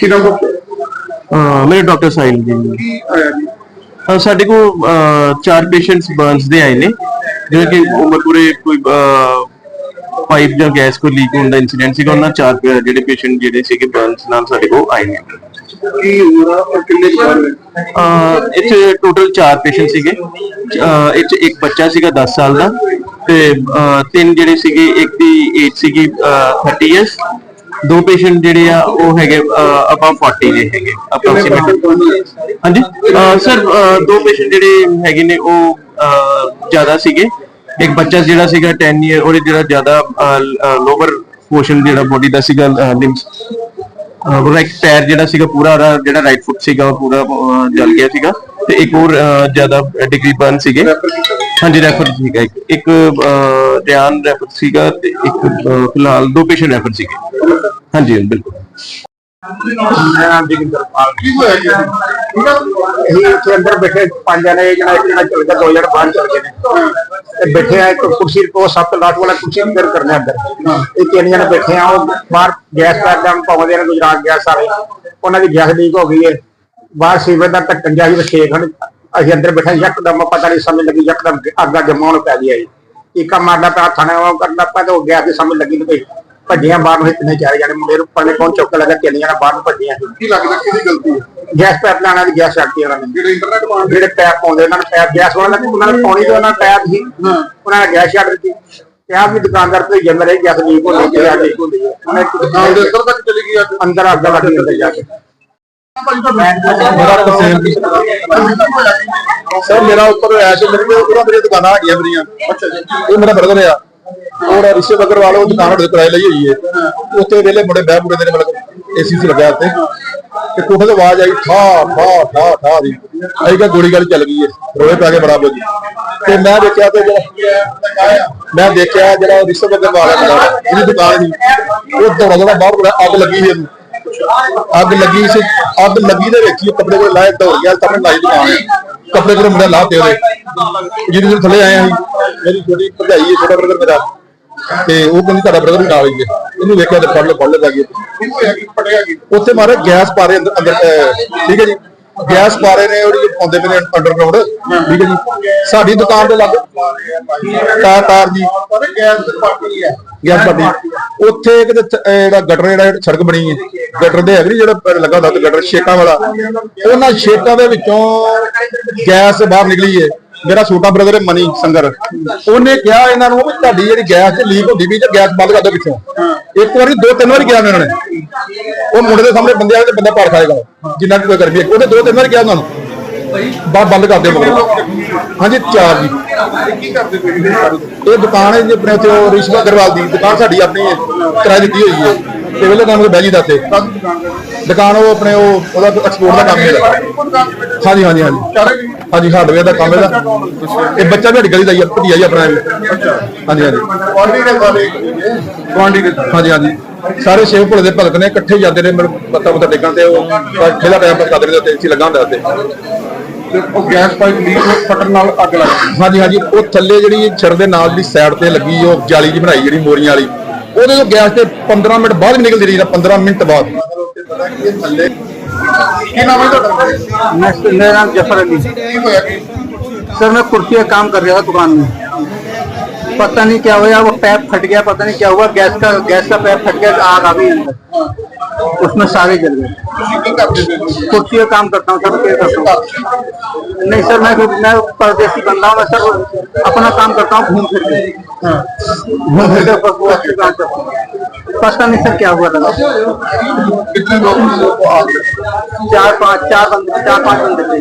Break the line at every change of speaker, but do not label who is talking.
ਕੀ ਨਾਮ ਡਾਕਟਰ
ਅਹ ਮੇਰੇ ਡਾਕਟਰ ਸਾਹਿਲ ਜੀ।
ਕੀ ਆਇਆ ਜੀ?
ਅਹ ਸਾਡੇ ਕੋਲ ਅਹ, ਚਾਰ ਪੇਸ਼ੈਂਟਸ ਬਰਨਸ ਦੇ ਆਏ ਨੇ। ਜਿਹੜੇ ਕਿ ਉਮਰ ਪੂਰੇ ਕੋਈ ਪਾਈਪ ਜਾਂ ਗੈਸ ਕੋਈ ਲੀਕ ਹੋਣ ਦਾ ਇਨਸੀਡੈਂਟ ਸੀਗਾ ਉਹਨਾਂ ਚਾਰ ਪੇ- ਜਿਹੜੇ ਪੇਸ਼ੈਂਟ ਜਿਹੜੇ ਸੀਗੇ ਬਰਨਸ ਨਾਲ ਸਾਡੇ ਕੋਲ ਆਏ ਨੇ।
ਕੀ ਉਮਰ ਆ ਔਰ ਕਿੰਨੇ ਕੁ ਸਾਲ ਹੈ
ਅਹ, ਇੱਥੇ ਟੋਟਲ ਚਾਰ ਪੇਸ਼ੈਂਟ ਸੀਗੇ। ਅਹ, ਇਹ 'ਚ ਇੱਕ ਬੱਚਾ ਸੀਗਾ 10 ਸਾਲ ਦਾ ਤੇ ਅਹ, ਤਿੰਨ ਜਿਹੜੇ ਸੀਗੇ ਇੱਕ ਦੀ ਏਜ ਸੀਗੀ ਅਹ, 30 ਇਅਰਸ ਦੋ ਪੇਸ਼ੈਂਟ ਜਿਹੜੇ ਆ, ਉਹ ਹੈਗੇ ਅਬਾਵ 40 ਦੇ ਹੈਗੇ ਅਪਰੋਕਸੀਮੇਟਲੀ ਹਾਂਜੀ? ਸਰ ਦੋ ਪੇਸ਼ੈਂਟ ਜਿਹੜੇ ਹੈਗੇ ਨੇ, ਉਹ ਜ਼ਿਆਦਾ ਸੀਗੇ। ਇੱਕ ਬੱਚਾ ਜਿਹੜਾ ਸੀਗਾ 10 ਇਅਰ ਉਹਦੇ ਜਿਹੜਾ ਜ਼ਿਆਦਾ ਲੋਅਰ ਪੋਰਸ਼ਨ ਜਿਹੜਾ ਬੋਡੀ ਦਾ ਸੀਗਾ ਲਿੰਬਸ ਰਾਈਟ ਪੈਰ ਜਿਹੜਾ ਸੀਗਾ ਪੂਰਾ, ਉਹਦਾ ਜਿਹੜਾ ਰਾਈਟ ਫੁੱਟ ਸੀਗਾ, ਉਹ ਪੂਰਾ ਜਲ ਗਿਆ ਸੀਗਾ। ਤੇ ਇੱਕ ਹੋਰ ਜ਼ਿਆਦਾ ਡਿਗਰੀ ਬਰਨ ਸੀਗੇ। ਹਾਂਜੀ ਰੈਫਰ ਸੀਗਾ ਇੱਕ। ਇੱਕ ਅਹ, ਧਿਆਨ ਰੈਫਰ ਸੀਗਾ ਤੇ ਇੱਕ ਅਹ, ਫਿਲਹਾਲ ਦੋ ਪੇਸ਼ੈਂਟ ਰੈਫਰ ਸੀਗੇ। ਹਾਂਜੀ ਬਿਲਕੁਲ।
ਮੇਰਾ ਨਾਮ ਜਗਿੰਦਰਪਾਲ ਕੀ ਹੋਇਆ ਜੀ
ਅਸੀਂ ਇੱਥੇ ਅੰਦਰ ਬੈਠੇ ਪੰਜ ਜਣੇ ਜਿਹੜਾ ਇੱਕ ਜਣਾ ਚਲ ਗਿਆ ਦੋ ਜਣੇ ਬਾਹਰ ਚਲ ਗਏ ਨੇ। ਤੇ ਬੈਠੇ ਆ ਇੱਕ ਕੁਰਸੀ ਕੋ ਸਭ ਲਾਟ ਵਾਲਾ ਕੁਰਸੀ ਅੰਦਰ ਕਰਨੇ ਅੰਦਰ। ਇਹ ਤਿੰਨ ਜਣੇ ਬੈਠੇ ਆ ਉਹ ਬਾਹਰ ਗੈਸ ਪੈਦਾ ਪਾਉਂਦੇ ਨੇ ਗੁਜਰਾਤ ਗੈਸ ਵਾਲੇ ਉਹਨਾਂ ਦੀ ਗੈਸ ਲੀਕ ਹੋ ਗਈ ਹੈ ਬਾਹਰ ਸੀਵਰ ਦਾ ਢੱਕਣ ਜਾਈ ਤੇ ਛੇ ਖੰਡ ਅਸੀਂ ਅੰਦਰ ਬੈਠੇ ਯਕਦਮ ਪਤਾ ਨਹੀਂ ਸਮਝ ਲੱਗੀ ਯਕਦਮ ਅੱਗਾ ਜਮਾਉਣ ਪੈ ਗਿਆ ਜੀ ਇੱਕਾ ਮਾਰਦਾ ਪਿਆ ਥਾਣੇ ਉਹ ਕਰਦਾ ਪਿਆ ਤੇ ਉਹ ਗੈਸ ਦੀ ਸਮਝ ਲੱਗੀ ਕੋਈ ਭੱਜੀਆਂ ਬਾਹਰ ਨੂੰ ਇਤਨੇ ਚਾਰ ਜਣੇ ਮੁੰਡੇ ਨੂੰ ਪਰਨੇ ਕੌਣ ਚੁੱਕ ਲੱਗਾ ਤਿੰਨ ਜਣੇ ਬਾਹਰ ਨੂੰ ਭੱਜੀਆਂ
ਕੀ ਲੱਗਦਾ ਕਿਹਦੀ ਗਲਤੀ ਹੈ?
ਗੈਸ ਪੈਪ ਲਾਣਾ ਦੀ ਗੈਸ ਛੱਡਤੀ ਉਹਨਾਂ ਨੇ।
ਜਿਹੜੇ ਇੰਟਰਨੈਟ ਮਾਰ
ਜਿਹੜੇ ਪੈਪ ਪਾਉਂਦੇ ਉਹਨਾਂ ਨੇ ਪੈਪ ਗੈਸ ਵਾਲਾ ਲੱਗੇ ਉਹਨਾਂ ਨੇ ਪਾਉਣੀ ਤੇ ਉਹਨਾਂ ਪੈਪ ਸੀ। ਉਹਨਾਂ ਨੇ ਗੈਸ ਛੱਡ ਦਿੱਤੀ। ਤੇ ਆਪ ਵੀ ਦੁਕਾਨਦਾਰ ਤੋਂ ਜੰਮ ਰਹੀ ਗੈਸ ਲੀਕ ਹੋ ਗਈ ਗੈਸ ਲੀਕ ਹੁੰਦੀ ਹੈ। ਉਹਨੇ
ਨਾਲ ਦੇ ਅੰਦਰ ਤੱਕ ਚਲੀ ਗਈ
ਅੰਦਰ ਅੱਗ ਲੱਗ ਅੰਦਰ ਜਾ ਕੇ।
ਮੇਰਾ
ਸਰ ਮੇਰਾ ਉੱਪਰ ਐਸ਼ ਮੇਰੇ ਕੋਲ ਉਹਨਾਂ ਮੇਰੀਆਂ ਦੁਕਾਨਾਂ ਹੈਗੀਆਂ ਮੇਰੀਆਂ। ਅੱਛਾ ਜੀ। ਇਹ ਮੇਰਾ ਬਰਦਰ ਆ। ਔਰ ਰਿਸ਼ਵ ਅਗਰਵਾਲ ਉਹ ਦੁਕਾਨ ਸਾਡੇ ਕਿਰਾਏ ਲਈ ਹੋਈ ਹੈ। ਉੱਥੇ ਵੇਲੇ ਮੁੰਡੇ ਬਹਿ ਬੁੜੇ ਦੇ ਮਤਲਬ ਏਸੀ ਸੀ ਲੱਗਿਆ ਉੱਤੇ ਤੇ ਕੋਠੇ ਤੋਂ ਆਵਾਜ਼ ਆਈ ਠਾ ਠਾ ਠਾ ਠਾ ਦੀ। ਅਸੀਂ ਕਿਹਾ ਗੋਲੀ ਗਾਲੀ ਚੱਲ ਗਈ ਹੈ ਰੋਏ ਪੈ ਕੇ ਬੜਾ ਬੁੱਝ ਤੇ ਮੈਂ ਦੇਖਿਆ ਤੇ ਜਿਹੜਾ ਮੈਂ ਦੇਖਿਆ ਜਿਹੜਾ ਰਿਸ਼ਵ ਅਗਰਵਾਲ ਹੈ ਮੇਰਾ, ਜਿਹਦੀ ਦੁਕਾਨ ਸੀ ਉਹ ਦੌੜਾ ਦੌੜਾ ਬਾਹਰ ਬੜਾ ਅੱਗ ਲੱਗੀ ਸੀ ਅੱਗ ਲੱਗੀ ਸੀ ਅੱਗ ਲੱਗੀ ਦੇ ਵਿੱਚ ਹੀ ਕੱਪੜੇ ਕੋਲ ਲਾਇਆ ਦੌੜ ਗਿਆ ਤਾਂ ਮੈਂ ਲਾਈ ਦੁਕਾਨ। ਕੱਪੜੇ ਕੋਲ ਮੁੰਡਾ ਲਾਹ ਤੇ ਉਹਦੇ। ਜਿਹਦੇ ਕੋਲ ਥੱਲੇ ਆਏ ਸੀ ਮੇਰੀ ਛੋਟੀ ਭਰਜਾਈ ਹੈ ਛੋਟਾ ਬ੍ਰਦਰ ਮੇਰਾ। ਤੇ ਉਹ ਕਹਿੰਦੀ ਤੁਹਾਡਾ ਬ੍ਰਦਰ ਨਾਲ ਹੀ ਹੈ। ਇਹਨੂੰ ਵੇਖਿਆ ਤੇ ਫੜ ਲਓ ਫੜ
ਪੜਿਆ ਕੀ।
ਉੱਥੇ ਮਾਰੇ ਗੈਸ ਪਾ ਰਹੇ ਅੰਦਰ ਠੀਕ ਹੈ ਜੀ। ਗੈਸ ਪਾ ਨੇ, ਉਹਦੀ ਪਾਉਂਦੇ ਪਏ ਨੇ ਅੰਡਰਗਰਾਉਂਡ ਠੀਕ ਹੈ ਜੀ। ਸਾਡੀ ਦੁਕਾਨ ਦੇ ਲੱਗ ਤਾਰ ਤਾਰ ਜੀ।
ਗੈਸ ਤੇ ਹੈ
ਗੈਸ ਪੱਟੀ ਉੱਥੇ ਕਿਤੇ ਜਿਹੜਾ ਗਟਰ ਜਿਹੜਾ ਸੜਕ ਬਣੀ ਹੈ। ਗਟਰ ਦੇ ਹੈਗੀ ਜਿਹੜਾ ਲੱਗਾ ਹੁੰਦਾ ਗਟਰ ਛੇਕਾਂ ਵਾਲਾ। ਉਹਨਾਂ ਛੇਕਾਂ ਦੇ ਵਿੱਚੋਂ ਗੈਸ ਬਾਹਰ ਨਿਕਲੀ ਹੈ। ਮੇਰਾ ਛੋਟਾ ਬ੍ਰਦਰ ਹੈ, ਮਨੀ ਸੰਗਰ। ਉਹਨੇ ਕਿਹਾ ਇਹਨਾਂ ਨੂੰ ਵੀ ਤੁਹਾਡੀ ਜਿਹੜੀ ਗੈਸ ਲੀਕ ਹੁੰਦੀ ਵੀ ਤੇ ਗੈਸ ਬੰਦ ਕਰ ਦਿਓ ਪਿੱਛੋਂ। ਇੱਕ ਵਾਰੀ ਦੋ ਤਿੰਨ ਵਾਰੀ ਕਿਹਾ ਨੇ ਉਹਨਾਂ ਨੇ। ਉਹ ਮੁੰਡੇ ਦੇ ਸਾਹਮਣੇ ਬੰਦੇ ਆਏ ਤੇ ਬੰਦਾ ਪਾੜ ਖਾਏਗਾ ਜਿੰਨਾ ਕੋਈ ਗਰਮੀ ਹੈ। ਉਹਨੇ ਦੋ ਤਿੰਨ ਵਾਰੀ ਕਿਹਾ ਉਹਨਾਂ ਨੂੰ। ਬਾ ਬੰਦ ਕਰ ਦਿਓ ਮਗਰ ਹਾਂਜੀ ਚਾਰ ਜੀ।
ਕੀ ਕਰਦੇ?
ਇਹ ਦੁਕਾਨ ਹੈ ਜੀ ਆਪਣੇ ਉੱਥੇ ਉਹ ਰਿਸ਼ਵਾ ਅਗਰਵਾਲ ਦੀ। ਦੁਕਾਨ ਸਾਡੀ ਆਪਣੀ ਹੈ ਕਿਰਾਏ ਦਿੱਤੀ ਹੋਈ ਹੈ। ਤੇ ਵੇਲੇ ਕੰਮ ਬਹਿ ਜੀ ਦਾਤੇ ਦੁਕਾਨ ਉਹ ਆਪਣੇ ਉਹ ਉਹਦਾ ਐਕਸਪੋਰਟ ਦਾ ਕੰਮ ਹੈ। ਹਾਂਜੀ ਹਾਂਜੀ ਹਾਂਜੀ। ਹਾਂਜੀ ਹਾਰਡਵੇਅਰ ਦਾ ਕੰਮ ਇਹਦਾ। ਇਹ ਬੱਚਾ ਵੀ ਸਾਡੀ ਗਲੀ ਦਾ ਹੀ ਆ ਭਤੀਆ ਹੀ ਆਪਣਾ। ਹਾਂਜੀ ਹਾਂਜੀ।
ਦੇ
ਗੁਆਂਢੀ ਦੇ ਹਾਂਜੀ ਹਾਂਜੀ। ਸਾਰੇ ਸ਼ੇਵ ਭੋਲੇ ਦੇ ਭਗਤ ਨੇ ਇਕੱਠੇ ਜਾਂਦੇ ਨੇ ਪੱਤਾ ਪੱਤਾ ਡੇਗਣ ਤੇ ਉਹ ਇਕੱਠੇ ਦਾ ਟਾਈਮ ਪੱਤਾ ਦੇ ਉੱਤੇ ਸੀ ਲੱਗਾ ਹੁੰਦਾ
ਤੇ ਉਹ ਗੈਸ ਪਾਈਪ ਲੀਕ ਫਟਣ ਨਾਲ ਅੱਗ ਲੱਗ ਗਈ।
ਹਾਂਜੀ ਹਾਂਜੀ ਉਹ ਥੱਲੇ ਜਿਹੜੀ ਛੜ ਦੇ ਨਾਲ ਦੀ ਸਾਈਡ ਤੇ ਲੱਗੀ ਉਹ ਜਾਲੀ ਜੀ ਬਣਾਈ ਜਿਹੜੀ ਮੋਰੀਆਂ ਵਾਲੀ। ਉਹਦੇ ਤੋਂ ਗੈਸ ਤੇ 15 ਮਿੰਟ ਬਾਅਦ ਵੀ ਨਿਕਲਦੀ ਰਹੀ ਤਾਂ 15 ਮਿੰਟ ਬਾਅਦ।
ਥੱਲੇ ਕੀ ਨਾਮ ਹੈ ਤੁਹਾਡਾ? ਨੈਕਸਟ ਮੇਰਾ
ਜਫਰ ਅਲੀ। ਸਰ ਮੈਂ ਕੁਰਸੀ ਕੰਮ ਕਰ ਰਿਹਾ ਦੁਕਾਨ ਮੇਂ पता नहीं क्या हुआ वो पैप फट गया पता नहीं क्या हुआ गैस का गैस का पैप फट गया आग आ गई उसमें सारे जल गए। कुर्सी का काम करता हूँ सर करता हूँ। नहीं सर मैं मैं परदेसी बंदा हूँ मैं सर अपना काम करता हूँ घूम फिर घूम फिर पता नहीं सर क्या हुआ था? चार पाँच चार बंदे चार पाँच बंदे थे।